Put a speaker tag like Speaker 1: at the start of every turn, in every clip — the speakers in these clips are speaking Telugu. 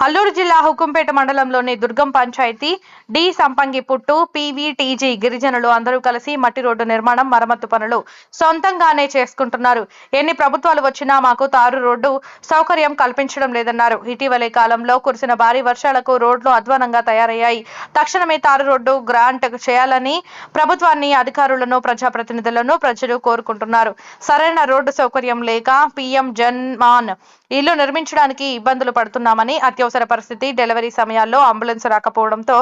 Speaker 1: అల్లూరు జిల్లా హుకుంపేట మండలంలోని దుర్గం పంచాయతీ డి సంపంగి పుట్టు పీవీటీజీ గిరిజనులు అందరూ కలిసి మట్టి రోడ్డు నిర్మాణం మరమ్మతు పనులు సొంతంగానే చేసుకుంటున్నారు. ఎన్ని ప్రభుత్వాలు వచ్చినా మాకు తారు రోడ్డు సౌకర్యం కల్పించడం లేదన్నారు. ఇటీవలే కాలంలో కురిసిన భారీ వర్షాలకు రోడ్లు అధ్వానంగా తయారయ్యాయి. తక్షణమే తారు రోడ్డు గ్రాంట్ చేయాలని ప్రభుత్వాన్ని అధికారులను ప్రజాప్రతినిధులను ప్రజలు కోరుకుంటున్నారు. సరైన రోడ్డు సౌకర్యం లేక పీఎం జన్ మాన్ ఇల్లు నిర్మించడానికి ఇబ్బందులు పడుతున్నామని అత్యవసర అత్యవసర పరిస్థితి డెలివరీ సమయాల్లో అంబులెన్స్ రాకపోవడంతో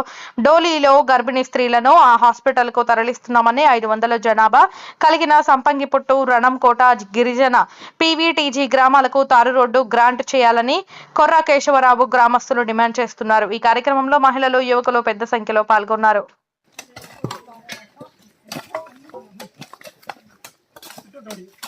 Speaker 1: డోలీలో గర్భిణీ స్త్రీలను ఆ హాస్పిటల్కు తరలిస్తున్నామని ఐదు వందల జనాభా కలిగిన సంపంగిపుట్టు రణంకోట గిరిజన పీవీటీజీ గ్రామాలకు తారు రోడ్డు గ్రాంట్ చేయాలని కొర్ర కేశవరావు గ్రామస్తులు డిమాండ్ చేస్తున్నారు ఈ కార్యక్రమంలో మహిళలు యువకులు పెద్ద సంఖ్యలో పాల్గొన్నారు
Speaker 2: Thank you.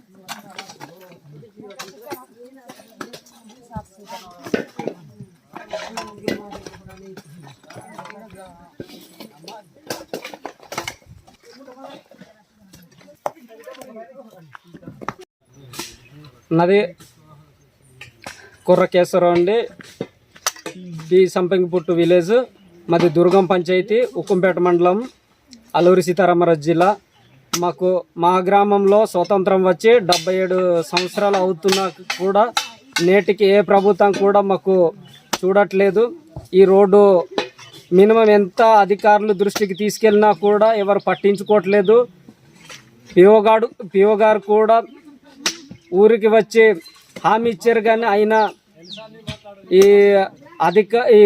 Speaker 3: నాది కుర్రకేశ్వరం అండి. డి సంపంగిపుట్టు విలేజ్ మాది దుర్గం పంచాయతీ ఉక్కంపేట మండలం అల్లూరి సీతారామరాజు జిల్లా. మాకు మా గ్రామంలో స్వతంత్రం వచ్చి డెబ్బై ఏడు సంవత్సరాలు అవుతున్నా కూడా నేటికి ఏ ప్రభుత్వం కూడా మాకు చూడట్లేదు. ఈ రోడ్డు మినిమం ఎంత అధికారులు దృష్టికి తీసుకెళ్ళినా కూడా ఎవరు పట్టించుకోవట్లేదు. పిఓ గారు పిఓ గారు కూడా ఊరికి వచ్చి హామీ ఇచ్చారు కానీ అయినా ఈ అధిక ఈ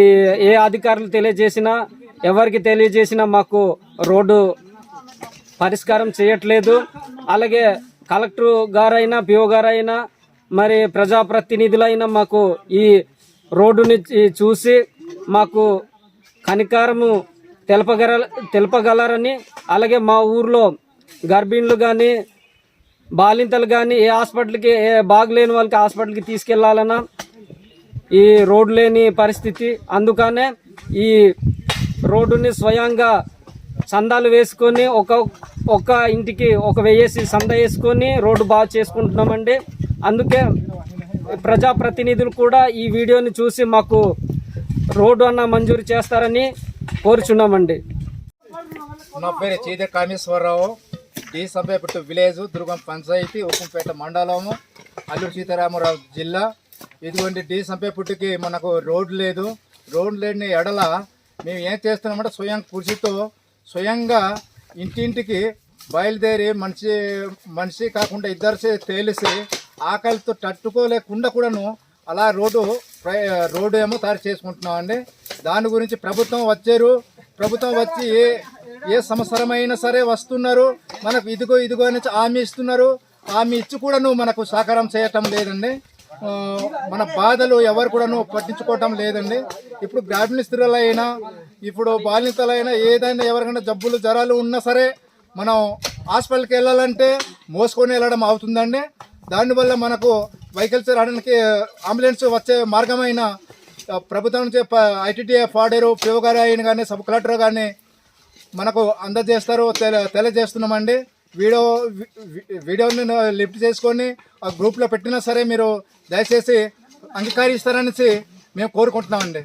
Speaker 3: ఏ అధికారులు తెలియజేసినా ఎవరికి తెలియజేసినా మాకు రోడ్డు పరిష్కారం చేయట్లేదు. అలాగే కలెక్టర్ గారైనా పిఓ గారైనా మరి ప్రజాప్రతినిధులైనా మాకు ఈ రోడ్డుని చూసి మాకు కనికారము తెలపగల తెలపగలరని అలాగే మా ఊర్లో గర్భిణులు కానీ బాలింతలు కానీ ఏ హాస్పిటల్కి ఏ బాగలేని వాళ్ళకి హాస్పిటల్కి తీసుకెళ్ళాలన్నా ఈ రోడ్డు లేని పరిస్థితి. అందుకనే ఈ రోడ్డుని స్వయంగా చందాలు వేసుకొని ఒక ఒక ఇంటికి ఒక వెయ్యేసి సంద వేసుకొని రోడ్డు బాగా చేసుకుంటున్నామండి. అందుకే ప్రజాప్రతినిధులు కూడా ఈ వీడియోని చూసి మాకు రోడ్డు అన్న మంజూరు చేస్తారని కోరుచున్నామండి.
Speaker 4: నా పేరు చీద కామేశ్వరరావు. డి సంపేపట్టు విలేజ్ దుర్గం పంచాయతీ ఉప్పంపేట మండలము అల్లూరు సీతారామరావు జిల్లా. ఇదిగోండి డి సంపేపుట్టుకి మనకు రోడ్ లేదు. రోడ్ లేని ఎడల మేము ఏం చేస్తున్నామంటే స్వయం కృషితో స్వయంగా ఇంటింటికి బయలుదేరి మనిషి మనిషి కాకుండా ఇద్దరు తేలిసి ఆకలితో తట్టుకోలేకుండా కూడాను అలా రోడ్డు ప్రై- రోడ్డు ఏమో తయారు చేసుకుంటున్నామండి. దాని గురించి ప్రభుత్వం వచ్చారు. ప్రభుత్వం వచ్చి ఏ ఏ సంవత్సరమైనా సరే వస్తున్నారు. మనకు ఇదిగో ఇదిగో అని హామీ ఇస్తున్నారు. హామీ ఇచ్చి కూడా నువ్వు మనకు సహకారం చేయటం లేదండి. మన బాధలు ఎవరు కూడా నువ్వు పట్టించుకోవటం లేదండి. ఇప్పుడు గర్భిణీ స్త్రీలైనా ఇప్పుడు బాలింతలైనా ఏదైనా ఎవరికైనా జబ్బులు జ్వరాలు ఉన్నా సరే మనం హాస్పిటల్కి వెళ్ళాలంటే మోసుకొని వెళ్ళడం అవుతుందండి. దానివల్ల మనకు వెహికల్స్ రావడానికి అంబులెన్స్ వచ్చే మార్గమైన ప్రభుత్వం నుంచి ఐటీటీఏ ఫాడరు పిఓ గారు అయిన కానీ సబ్ కలెక్టర్ కానీ మనకు అందజేస్తారు తెల తెలియజేస్తున్నామండి. వీడియో వీడియోని లిఫ్ట్ చేసుకొని ఆ గ్రూప్లో పెట్టినా సరే మీరు దయచేసి అంగీకరిస్తారనేసి మేము కోరుకుంటున్నామండి.